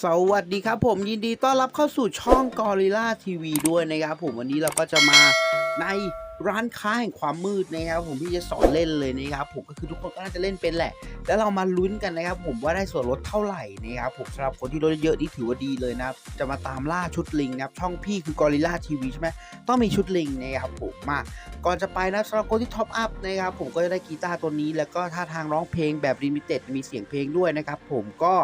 สวัสดีครับผมยินดีต้อนรับเข้าสู่ช่อง Gorilla TV ด้วยนะครับผมวันนี้เราก็จะมาใน ร้านค้าแห่งความมืดนะครับผมที่จะสอนเล่นเลยนะครับผมก็คือทุกคนก็น่าจะเล่นเป็นแหละ แล้วเรามาลุ้นกันนะครับผมว่าได้ส่วนลดเท่าไหร่นะครับผมสำหรับคนที่ลดเยอะนี่ถือว่าดีเลยนะจะมาตามล่าชุดลิงนะครับช่องพี่คือ Gorilla TV ใช่ไหมต้องมีชุดลิงนะครับผมมาก่อนจะไปนะสำหรับคนที่ท็อปอัพนะครับผมก็จะได้กีตาร์ตัวนี้ แล้วก็ท่าทางร้องเพลงแบบลิมิเต็ดมีเสียงเพลงด้วยนะครับผมก็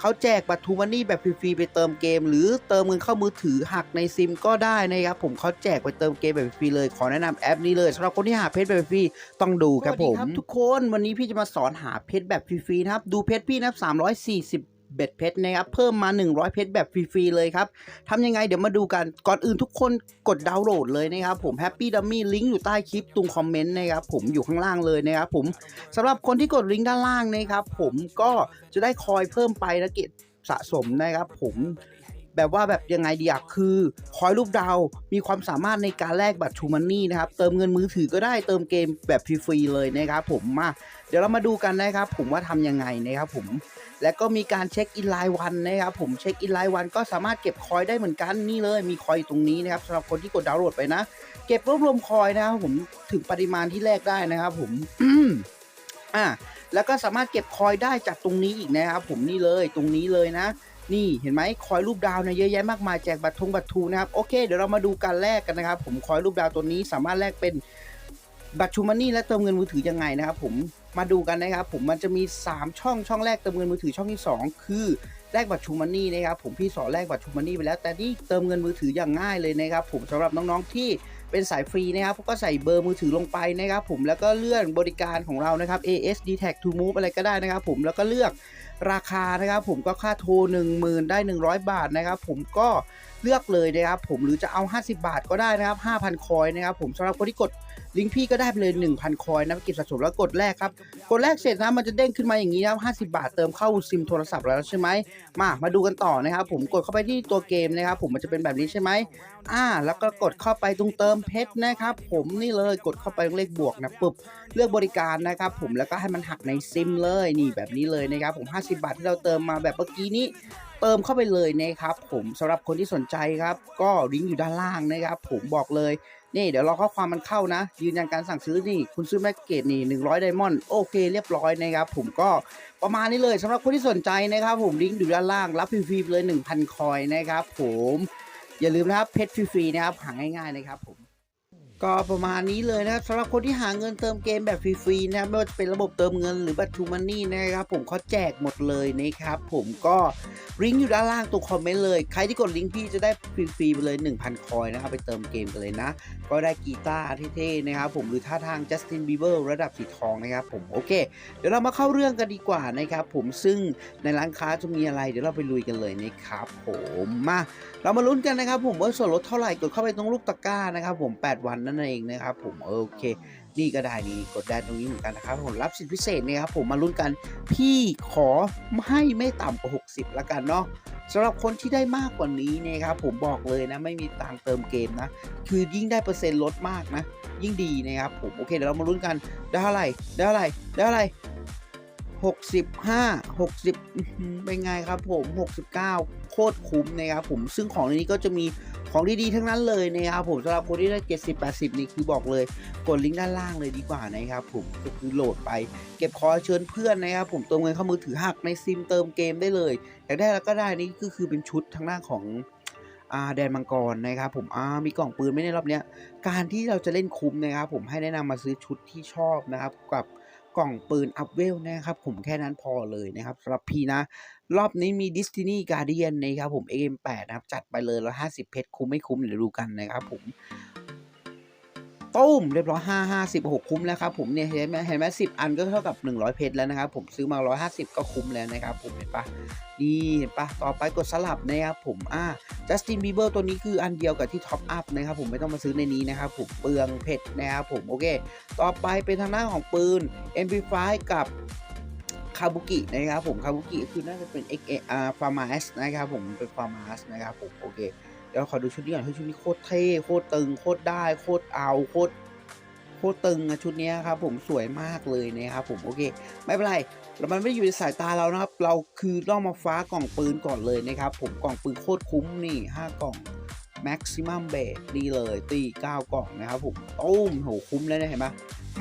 เขาแจกบัตรทูมันนี่แบบฟรีๆไปเติมเกม หรือเติมเงินเข้ามือถือหักในซิมก็ได้นะครับผมเขาแจกไปเติมเกมแบบฟรีเลยขอแนะนำแอปนี้เลยสำหรับคนที่หาเพชรแบบฟรีต้องดูครับผมทุกคนวันนี้พี่จะมาสอนหาเพชรแบบฟรีๆนะครับดูเพชรพี่นะครับ340เบ็ดเพชรนะครับเพิ่มมา 100 เพชรแบบฟรีๆเลยครับทำยังไงเดี๋ยวมาดูกันก่อนอื่นทุกคนกดดาวน์โหลดเลยนะครับผม Happy Dummy ลิงก์อยู่ใต้คลิปตรงคอมเมนต์นะครับผมอยู่ข้างล่างเลยนะครับผมสำหรับคนที่กดลิงก์ด้านล่างนะครับผมก็จะได้คอยเพิ่มไปนะเกตสะสมนะครับผม แบบว่าแบบยังไงดีอะคือคอยรูปดาวมีความสามารถในการแลกบัตรชูมันนี่นะครับ เติมเงินมือถือก็ได้เติมเกมแบบฟรีๆเลยนะครับผมมาเดี๋ยวเรามาดูกันนะครับ ผมว่าทำยังไงนะครับผมและก็มีการเช็คอินไลน์วันนะครับผมเช็คอินไลน์วันก็สามารถเก็บคอยได้เหมือนกันนี่เลยมีคอยตรงนี้นะครับสำหรับคนที่กดดาวน์โหลดไปนะ เก็บรวบรวมคอยนะครับผมถึงปริมาณที่แลกได้นะครับผมอ่าแล้วก็สามารถเก็บคอยได้จากตรงนี้อีกนะครับผมนี่เลยตรงนี้เลยนะ นี่เห็นไหมคอยรูปดาวเนี่ยเยอะแยะมากมายแจกบัตรทงบัตรทูนะครับโอเคเดี๋ยวเรามาดูการแลกกันนะครับ ผมคอยรูปดาวตัวนี้สามารถแลกเป็นบัตรชูมันนี่และเติมเงินมือถือยังไงนะครับ ผมมาดูกันนะครับ ผมมันจะมี 3 ช่องช่องแรกเติมเงินมือถือช่องที่ 2 คือแลกบัตรชูมันนี่นะครับผมพี่สอนแลกบัตรชูมันนี่ไปแล้ว แต่นี่เติมเงินมือถืออย่างง่ายเลยนะครับผมสำหรับน้องๆที่เป็นสายฟรีนะครับก็ใส่เบอร์มือถือลงไปนะครับผมแล้วก็เลื่อนบริการของเรานะครับ AS d t a g to move อะไรก็ได้นะครับผมแล้วก็เลือก ราคานะครับผมก็ค่าโทร 10,000 ได้ 100 บาทนะครับผมก็เลือกเลยนะครับผมหรือจะเอา 50 บาทก็ได้นะครับ5,000 คอยนะครับผมสำหรับคนที่กด ลิงก์พี่ก็ได้ไปเลย 1,000 คอยนะเก็บสะสมแล้วกดแรกครับ กดแรกเสร็จนะมันจะเด้งขึ้นมาอย่างนี้นะ50 บาทเติมเข้าซิมโทรศัพท์แล้วใช่ไหมมา มาดูกันต่อนะครับ ผมกดเข้าไปที่ตัวเกมนะครับ ผมมันจะเป็นแบบนี้ใช่ไหมอ่า แล้วก็กดเข้าไปตรงเติมเพชรนะครับ ผมนี่เลยกดเข้าไปตรงเลขบวกนะปุ๊บเลือกบริการนะครับ ผมแล้วก็ให้มันหักในซิมเลยนี่แบบนี้เลยนะครับผม 50 บาทที่เราเติมมาแบบเมื่อกี้นี้เติมเข้าไปเลยนะครับ ผมสำหรับคนที่สนใจครับ ก็ลิงก์อยู่ด้านล่างนะครับ ผมบอกเลย นี่เดี๋ยวรอข้อความมันเข้านะ ยืนยันการสั่งซื้อนี่ คุณซื้อแม็กเกตนี่ 100 ไดมอนด์โอเคเรียบร้อยนะครับ ผมก็ประมาณนี้เลยสำหรับคนที่สนใจนะครับ ผมลิงก์อยู่ด้านล่างรับฟรีๆเลย 1,000 คอยนะครับ ผมอย่าลืมนะครับเพชรฟรีๆนะครับหาง่ายๆนะครับผม ก็ประมาณนี้เลยนะครับสำหรับคนที่หาเงินเติมเกมแบบฟรีๆนะครับไม่ว่าจะเป็นระบบเติมเงินหรือบัตรทูมันนี่นะครับ ผมเขาแจกหมดเลยนะครับ ผมก็ลิงก์อยู่ด้านล่างตรงคอมเมนต์เลยใครที่กดลิงก์พี่จะได้ฟรีๆไปเลย 1,000 คอยนะครับไปเติมเกมกันเลยนะ ก็ได้กีตาร์เท่ๆนะครับ ผมหรือท่าทางจัสตินบีเบอร์ระดับสีทองนะครับ ผมโอเค เดี๋ยวเรามาเข้าเรื่องกันดีกว่านะครับ ผมซึ่งในร้านค้าจะมีอะไร เดี๋ยวเราไปลุยกันเลยนะครับ ผมมาเรามาลุ้นกันนะครับ ผมว่าส่วนลดเท่าไหร่กดเข้าไปตรงลูกตะกร้านะครับ ผม 8 วันนั่นั่นเองนะครับผมโอเคนี่ก็ได้นี่กดได้ตรงนี้เหมือนกันนะครับผมรับสิทธิพิเศษนะครับผมมาลุ้นกัน พี่ขอให้ไม่ต่ำกว่า 60 ละกันเนาะสำหรับคนที่ได้มากกว่านี้นะครับผมบอกเลยนะไม่มีตังค์เติมเกมนะ คือยิ่งได้เปอร์เซ็นต์ลดมากนะ ยิ่งดีนะครับผมโอเคเดี๋ยวเรามาลุ้นกันได้อะไรได้อะไรได้อะไร หกสิบห้าหกสิบเป็นไงครับผมหกสิบเก้าโคตรคุ้มนะครับผม ซึ่งของในนี้ก็จะมีของดีๆทั้งนั้นเลยนะครับผมสำหรับคนที่ได้เจ็ดสิบแปดสิบนี่คือบอกเลย กดลิงก์ด้านล่างเลยดีกว่านะครับผมก็คือโหลดไป เก็บคอเชิญเพื่อนนะครับผมเติมเงินเข้ามือถือหักในซิมเติมเกมได้เลยอยากได้แล้วก็ได้นี่ก็คือเป็นชุดทางหน้าของอาแดนมังกรนะครับผมอ่ามีกล่องปืนไม่ในรอบเนี้ยการที่เราจะเล่นคุ้มนะครับผมให้แนะนำมาซื้อชุดที่ชอบนะครับกับ กล่องปืนอัพเวลนะครับผมแค่นั้นพอเลยนะครับสำหรับพี่นะ รอบนี้มี Destiny Guardian นะครับผม AM8 นะครับ จัดไปเลยแล้ว50 เพชรคุ้มไม่คุ้มเดี๋ยวดูกันนะครับผม ตุ้มเรียบร้อย5 5 6คุ้มแล้วครับผมเนี่ยเห็นไหมเห็นไหม10อันก็เท่ากับ100เพชรแล้วนะครับผมซื้อมา150ก็คุ้มแล้วนะครับผมเห็นปะนี่เห็นปะต่อไปกดสลับนะครับผมอ่าจัสตินบีเบอร์ตัวนี้คืออันเดียวกับที่ท็อปอัพนะครับผมไม่ต้องมาซื้อในนี้นะครับผมเปลืองเพชรนะครับผมโอเค ต่อไปเป็นทางหน้าของปืน MP5 กับคาบุกินะครับผมคาบุกิคือน่าจะเป็น XAR f a r m a s นะครับผมเป็น f a r m a s นะครับผมโอเค เดี๋ยวขอดูชุดนี้ก่อนเฮ้ยชุดนี้โคตรเท่โคตรตึงโคตรได้โคตรเอาโคตรโคตรตึงอะชุดนี้ครับผมสวยมากเลยนะครับผมโอเคไม่เป็นไรแล้วมันไม่อยู่ในสายตาเรานะครับ เราคือต้องมาฟ้ากล่องปืนก่อนเลยนะครับ ผมกล่องปืนโคตรคุ้มนี่ 5 กล่อง maximum b a s นี่เลยตี 9 กล่องนะครับผมตุ้มโหคุ้มแล้วนะเห็นไหม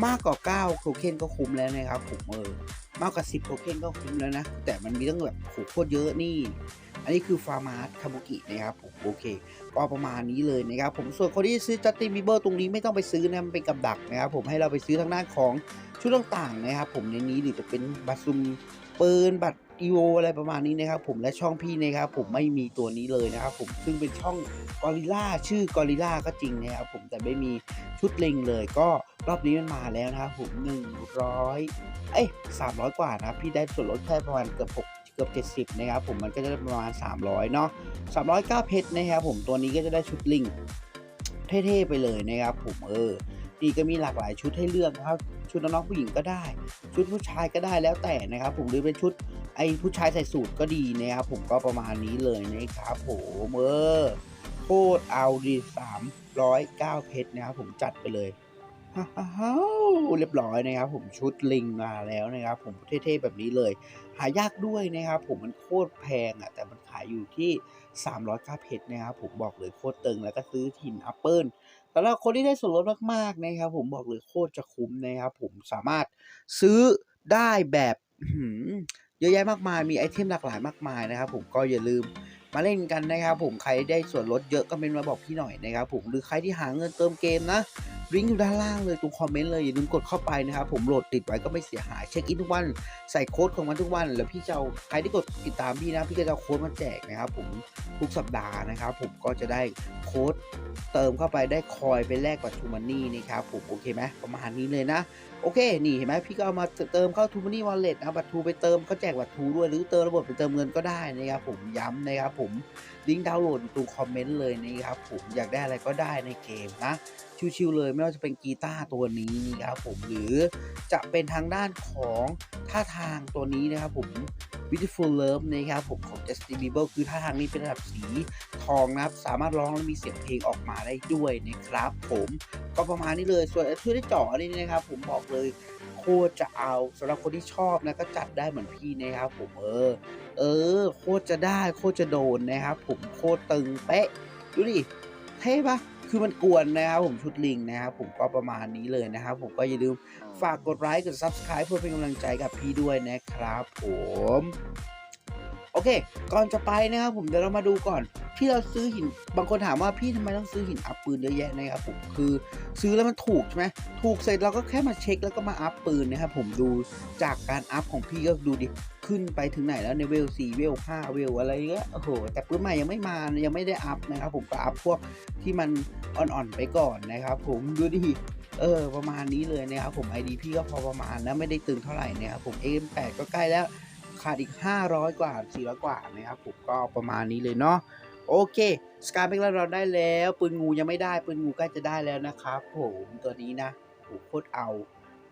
มากกว่า 9 โทเค็นก็คุ้มแล้วนะครับผมเออมากกว่า 10 โทเค็นก็คุ้มแล้วนะ แต่มันมีตั้งแบบโหโคตรเยอะนี่ อันนี้คือฟาร์มาร์คาบุกินะครับผมโอเค ก็ประมาณนี้เลยนะครับผมส่วนคนที่ซื้อจัสตินบีเบอร์ตรงนี้ไม่ต้องไปซื้อนะมันเป็นกับดักนะครับผมให้เราไปซื้อทางด้านของชุดต่างๆนะครับผมในนี้หรือจะเป็นบัตรซุมปืนบัตรอีโวอะไรประมาณนี้นะครับผมและช่องพี่นะครับผมไม่มีตัวนี้เลยนะครับผมซึ่งเป็นช่องกอริล่าชื่อกอริล่าก็จริงนะครับผมแต่ไม่มีชุดเล็งเลย ก็รอบนี้มันมาแล้วนะครับผม100เอ้ย300 กว่านะพี่ได้ส่วนลดแค่ประมาณเกือบ6 เกือบ70นะครับผมมันก็จะได้ประมาณ 300เนาะ309เพชรนะครับผมตัวนี้ก็จะได้ชุดลิงเท่ๆไปเลยนะครับผมเออดีก็มีหลากหลายชุดให้เลือกนะครับชุดน้องผู้หญิงก็ได้ ชุดผู้ชายก็ได้แล้วแต่นะครับผมหรือเป็นชุดไอผู้ชายใส่สูทก็ดีนะครับผมก็ประมาณนี้เลยนะครับผมเออโคตรเอาดี309เพชรนะครับผมจัดไปเลย ฮ่าฮ่าเรียบร้อยนะครับ ผมชุดลิงมาแล้วนะครับ ผมเท่ๆแบบนี้เลย หายากด้วยนะครับ ผมมันโคตรแพงอะแต่มันขายอยู่ที่ 309เพชรนะครับ ผมบอกเลยโคตรตึงแล้วก็ซื้อทินอัปเปิลสำหรับคนที่ได้ส่วนลดมากๆนะครับ ผมบอกเลยโคตรจะคุ้มนะครับ ผมสามารถซื้อได้แบบเยอะแยะมากมายมีไอเทมหลากหลายมากมายนะครับ ผมก็อย่าลืมมาเล่นกันนะครับ ผมใครได้ส่วนลดเยอะก็เป็นมาบอกพี่หน่อยนะครับ ผมหรือใครที่หาเงินเติมเกมนะ ลิงก์อยู่ด้านล่างเลยตรงคอมเมนต์เลยอย่าลืมกดเข้าไปนะครับผมโหลดติดไว้ก็ไม่เสียหายเช็คอินทุกวันใส่โค้ดของมันทุกวัน แล้วพี่จะเอาใครที่กดติดตามพี่นะพี่ก็จะเอาโค้ดมาแจกนะครับผมทุกสัปดาห์นะครับผมก็จะได้โค้ดเติมเข้าไปได้คอยไปแลกกับทูมันนี่นะครับผมโอเคไหมประมาณนี้เลยนะ โอเค นี่เห็นไหมพี่ก็เอามาเติมเข้าทูมันนี่วอลเล็ตนะบัตรทูไปเติมก็แจกบัตรทูด้วยหรือเติมระบบไปเติมเงินก็ได้นะครับผมย้ำนะครับผมลิงก์ดาวน์โหลดอยู่ตรงคอมเมนต์เลยนะครับผมอยากได้อะไรก็ได้ในเกมนะชิวๆเลยไม่ว่าจะเป็นกีตาร์ตัวนี้นะครับผมหรือจะเป็นทางด้านของท่าทางตัวนี้นะครับผม Beautiful Love นะครับผมของ Justin Bieber คือท่าทางนี้เป็นระดับสีทองนะครับ สามารถร้องและมีเสียงเพลงออกมาได้ด้วยนะครับผม ก็ประมาณนี้เลยส่วนไอ้ที่ได้เจาะนี่นะครับผมบอกเลยโคตรจะเอาสำหรับคนที่ชอบนะก็จัดได้เหมือนพี่นะครับผมเออ เออ โคตรจะได้โคตรจะโดนนะครับผมโคตรตึงเป๊ะดูดิเท่ปะคือมันกวนนะครับผมชุดลิงนะครับผมก็ประมาณนี้เลยนะครับผมก็อย่าลืมฝากกดไลค์กด Subscribe เพื่อเป็นกำลังใจกับพี่ด้วยนะครับผม โอเค ก่อนจะไปนะครับผมเดี๋ยวเรามาดูก่อน ที่เราซื้อหินบางคนถามว่าพี่ทำไมต้องซื้อหินอัพปืนเยอะแยะนะครับผมคือซื้อแล้วมันถูกใช่ไหมถูกเสร็จเราก็แค่มาเช็คแล้วก็มาอัพปืนนะครับผมดูจากการอัพของพี่ก็ดูดิขึ้นไปถึงไหนแล้วในเวล4เวล5เวลอะไรเงี้ยโอ้โหแต่ปืนใหม่ยังไม่มายังไม่ได้อัพนะครับผมก็อัพพวกที่มันอ่อนๆไปก่อนนะครับผมดูดิเออประมาณนี้เลยนะครับผม ID พี่ก็พอประมาณนะไม่ได้ตึงเท่าไหร่นะครับผม AM8 ก็ใกล้แล้วขาดอีก 500 กว่า 400 กว่านะครับผมก็ประมาณนี้เลยเนาะ โอเคสกายเบกเราได้แล้ว ปืนงูยังไม่ได้ ปืนงูใกล้จะได้แล้วนะครับผมตัวนี้นะโหโคตรเอา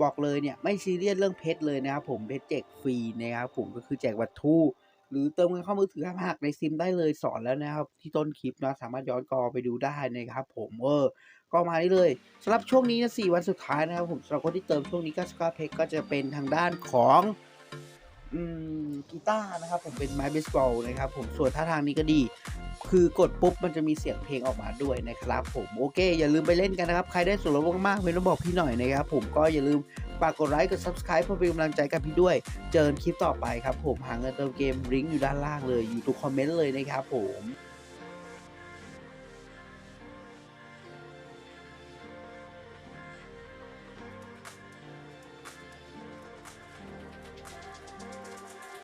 บอกเลยเนี่ยไม่ซีเรียสเรื่องเพชรเลยนะครับผมเพชรแจกฟรีนะครับผมก็คือแจกวัตถุหรือเติมเงินเข้ามือถือห้าหักในซิมได้เลยสอนแล้วนะครับ ที่ต้นคลิปนะสามารถย้อนกอไปดูได้นะครับผมเออก็มาได้เลยสำหรับช่วงนี้นะสี่วันสุดท้ายนะครับผมสำหรับคนที่เติมช่วงนี้ก็สกาเพกก็จะเป็นทางด้านของอืมกีตาร์นะครับผมเป็นไม้เบสบอลนะครับผมส่วนท่าทางนี้ก็ดี คือกดปุ๊บมันจะมีเสียงเพลงออกมาด้วยนะครับผมโอเค อย่าลืมไปเล่นกันนะครับ ใครได้ส่วนลดมากๆไม่ต้องบอกพี่หน่อยนะครับผมก็อย่าลืมฝากกดไลค์กด subscribe เพื่อเป็นกำลังใจกับพี่ด้วย เจอกันคลิปต่อไปครับผมหาเงินเติมเกมลิงก์อยู่ด้านล่างเลยอยู่ทุกคอมเมนต์เลยนะครับผม